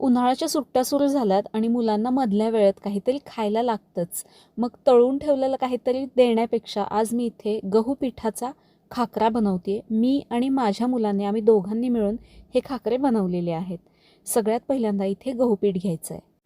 उन्हाळ्याच्या सुट्ट्या सुरू झाल्यात आणि मुलांना मधल्या वेळेत काहीतरी खायला लागतंच. मग तळून ठेवलेलं काहीतरी देण्यापेक्षा आज मी इथे गहू पिठाचा खाकरा बनवते मी आणि माझ्या मुलाने आम्ही दोघांनी मिळून हे खाकरे बनवलेले आहेत. सगळ्यात पहिल्यांदा इथे गहू पीठ घ्यायचं आहे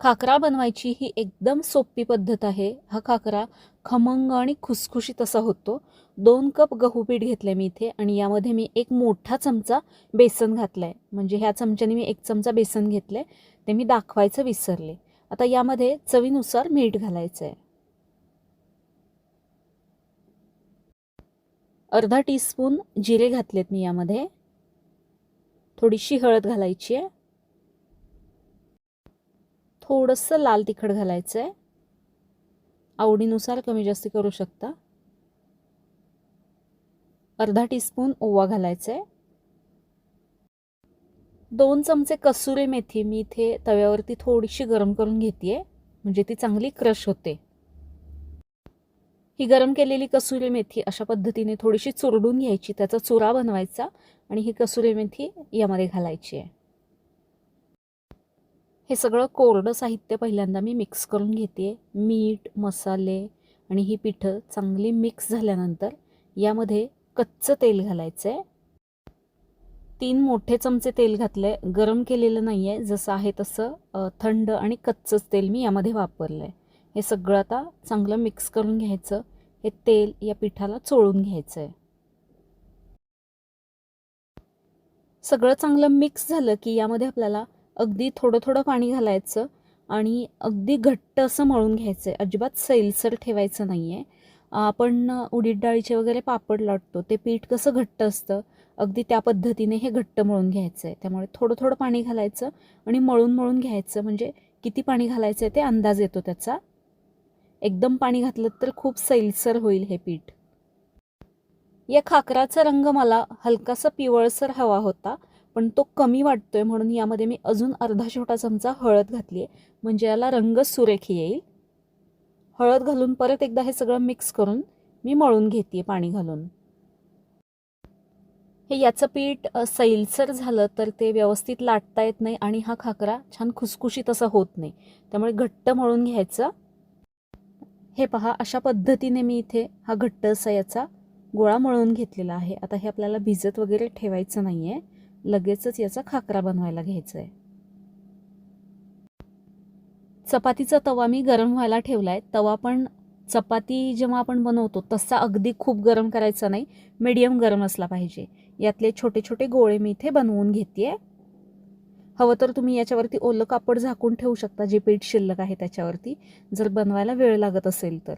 खाकरा बनवायची ही एकदम सोपी पद्धत आहे. हा खाकरा खमंग आणि खुसखुशीत असा होतो. दोन कप गहू पीठ घेतलं मी इथे आणि यामध्ये मी एक मोठा चमचा बेसन घातलं आहे म्हणजे ह्या चमच्याने मी एक चमचा बेसन घेतलं आहे ते मी दाखवायचं विसरले. आता यामध्ये चवीनुसार मीठ घालायचं आहे अर्धा टीस्पून जिरे घातलेत मी यामध्ये. थोडीशी हळद घालायची आहे. थोडंसं लाल तिखट घालायचं आहे आवडीनुसार कमी जास्त करू शकता. अर्धा टीस्पून ओवा घालायचा आहे दोन चमचे कसुरी मेथी मी इथे तव्यावरती थोडीशी गरम करून घेते म्हणजे ती चांगली क्रश होते. ही गरम केलेली कसुरी मेथी अशा पद्धतीने थोडीशी चुरडून घ्यायची. त्याचा चुरा बनवायचा आणि ही कसुरी मेथी यामध्ये घालायची आहे. हे सगळं कोरडं साहित्य पहिल्यांदा मी मिक्स करून घेते. मीठ मसाले आणि ही पिठं चांगली मिक्स झाल्यानंतर यामध्ये कच्चं तेल घालायचं आहे तीन मोठे चमचे तेल घातले गरम केलेलं नाही आहे जसं आहे तसं थंड आणि कच्चंच तेल मी यामध्ये वापरलं आहे हे सगळं आता चांगलं मिक्स करून घ्यायचं. हे तेल या पिठाला चोळून घ्यायचं आहे सगळं चांगलं मिक्स झालं की यामध्ये आपल्याला अगदी थोडं थोडं पाणी घालायचं आणि अगदी घट्ट असं मळून घ्यायचं आहे अजिबात सैलसर ठेवायचं नाही आहे आपण उडीद डाळीचे वगैरे पापड लाटतो. ते पीठ कसं घट्ट असतं? अगदी त्या पद्धतीने हे घट्ट मळून घ्यायचं आहे त्यामुळे थोडं थोडं पाणी घालायचं आणि मळून मळून घ्यायचं. म्हणजे किती पाणी घालायचं आहे ते अंदाज येतो त्याचा. एकदम पाणी घातलं तर खूप सैलसर होईल हे पीठ. या खाकराचा रंग मला हलकासा पिवळसर हवा होता. पण तो कमी वाटतोय म्हणून यामध्ये मी अजून अर्धा छोटा चमचा हळद घातली आहे म्हणजे याला रंग सुरेख येईल. हळद घालून परत एकदा हे सगळं मिक्स करून मी मळून घेते पाणी घालून. हे याचं पीठ सैलसर झालं तर ते व्यवस्थित लाटता येत नाही आणि हा खाकरा छान खुसखुशीत असा होत नाही. त्यामुळे घट्ट मळून घ्यायचं. हे पहा अशा पद्धतीने मी इथे हा घट्ट असा याचा गोळा मळून घेतलेला आहे. आता हे आपल्याला भिजत वगैरे ठेवायचं नाही आहे लगेचच याचा खाकरा बनवायला घ्यायचा आहे चपातीचा तवा मी गरम व्हायला ठेवला आहे तवा पण चपाती जेव्हा आपण बनवतो तसा अगदी खूप गरम करायचा नाही मीडियम गरम असला पाहिजे. यातले छोटे छोटे गोळे मी इथे बनवून घेते हवं तर तुम्ही याच्यावरती ओलं कापड झाकून ठेवू शकता जे पीठ शिल्लक आहे त्याच्यावरती. जर बनवायला वेळ लागत असेल तर.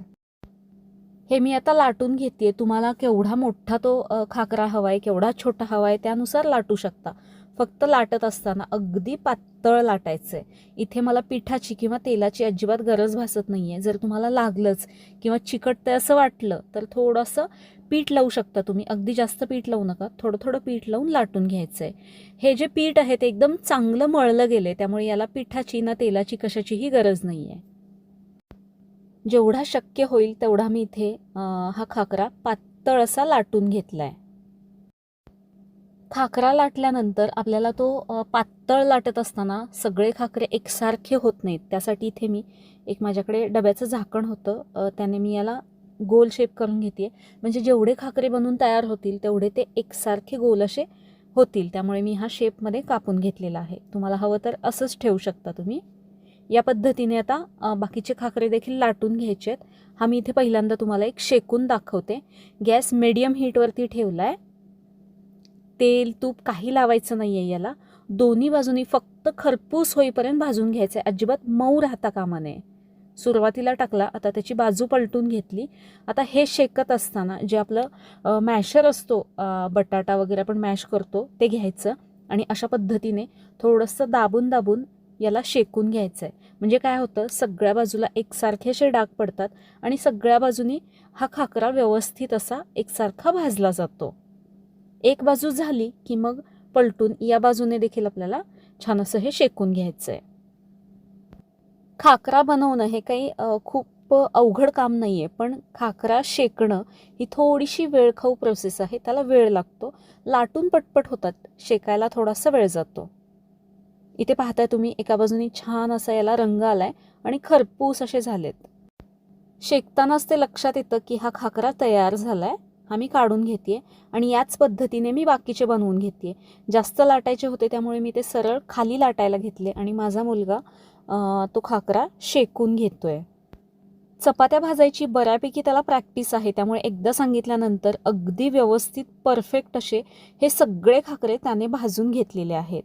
हे मी आता लाटून घेते तुम्हाला केवढा मोठा तो खाकरा हवा आहे केवढा छोटा हवा आहे त्यानुसार लाटू शकता. फक्त लाटत असताना अगदी पातळ लाटायचं आहे इथे मला पिठाची किंवा तेलाची अजिबात गरज भासत नाही आहे जर तुम्हाला लागलंच किंवा चिकटतं असं वाटलं तर थोडंसं पीठ लावू शकता तुम्ही. अगदी जास्त पीठ लावू नका. थोडं थोडं पीठ लावून लाटून घ्यायचं आहे हे जे पीठ आहे ते एकदम चांगलं मळलं गेलं आहे त्यामुळे याला पिठाची ना तेलाची कशाचीही गरज नाही आहे जेवढा शक्य होईल तेवढा मी इथे हा खाकरा पातळ असा लाटून घेतला आहे खाकरा लाटल्यानंतर आपल्याला तो पातळ लाटत असताना सगळे खाकरे एकसारखे होत नाहीत. त्यासाठी इथे मी एक माझ्याकडे डब्याचं झाकण होतं. त्याने मी याला गोल शेप करून घेते म्हणजे जेवढे खाकरे बनवून तयार होतील तेवढे ते एकसारखे गोल असे होतील. त्यामुळे मी हा शेपमध्ये कापून घेतलेला आहे. तुम्हाला हवं तर असंच ठेवू शकता तुम्ही. या पद्धतीने आता बाकीचे खाकरे देखील लाटून घ्यायचे आहेत. हा मी इथे पहिल्यांदा तुम्हाला एक शेकून दाखवते. गॅस मिडियम हीटवरती ठेवला आहे तेल तूप काही लावायचं नाही आहे याला. दोन्ही बाजूनी फक्त खरपूस होईपर्यंत भाजून घ्यायचं आहे अजिबात मऊ राहता कामा नये. सुरुवातीला टाकला आता त्याची बाजू पलटून घेतली. आता हे शेकत असताना जे आपलं मॅशर असतो बटाटा वगैरे आपण मॅश करतो ते घ्यायचं. आणि अशा पद्धतीने थोडंसं दाबून दाबून याला शेकून घ्यायचं आहे म्हणजे काय होतं सगळ्या बाजूला एकसारखे असे डाग पडतात आणि सगळ्या बाजूनी हा खाकरा व्यवस्थित असा एकसारखा भाजला जातो. एक बाजू झाली की मग पलटून या बाजूने देखील आपल्याला छान असं हे शेकून घ्यायचं आहे खाकरा बनवणं हे काही खूप अवघड काम नाही आहे पण खाकरा शेकणं ही थोडीशी वेळखाऊ प्रोसेस आहे त्याला वेळ लागतो. लाटून पटपट होतात शेकायला थोडासा वेळ जातो. इथे पाहताय तुम्ही एका बाजूनी छान असा याला रंग आलाय आणि खरपूस असे झालेत. शेकतानाच ते लक्षात येतं की हा खाकरा तयार झालाय हा मी काढून घेते आणि याच पद्धतीने मी बाकीचे बनवून घेते जास्त लाटायचे होते त्यामुळे मी ते सरळ खाली लाटायला घेतले आणि माझा मुलगा तो खाकरा शेकून घेतोय. चपात्या भाजायची बऱ्यापैकी त्याला प्रॅक्टिस आहे त्यामुळे एकदा सांगितल्यानंतर अगदी व्यवस्थित परफेक्ट असे हे सगळे खाकरे त्याने भाजून घेतलेले आहेत.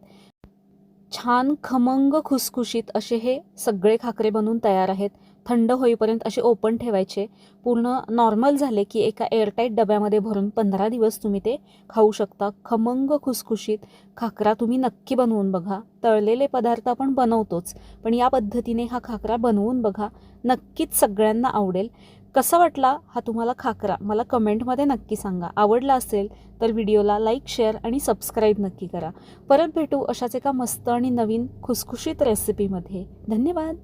छान खमंग खुसखुशीत असे हे सगळे खाकरे बनवून तयार आहेत. थंड होईपर्यंत असे ओपन ठेवायचे. पूर्ण नॉर्मल झाले की एका एअरटाईट डब्यामध्ये भरून पंधरा दिवस तुम्ही ते खाऊ शकता. खमंग खुसखुशीत खाकरा तुम्ही नक्की बनवून बघा. तळलेले पदार्थ आपण बनवतोच. पण या पद्धतीने हा खाकरा बनवून बघा. नक्कीच सगळ्यांना आवडेल. कसा वाटला हा तुम्हाला खाकरा? मला कमेंटमध्ये नक्की सांगा. आवडला असेल तर व्हिडिओला लाईक शेअर आणि सबस्क्राईब नक्की करा. परत भेटू अशाच एका मस्त आणि नवीन खुसखुशीत रेसिपीमध्ये. धन्यवाद.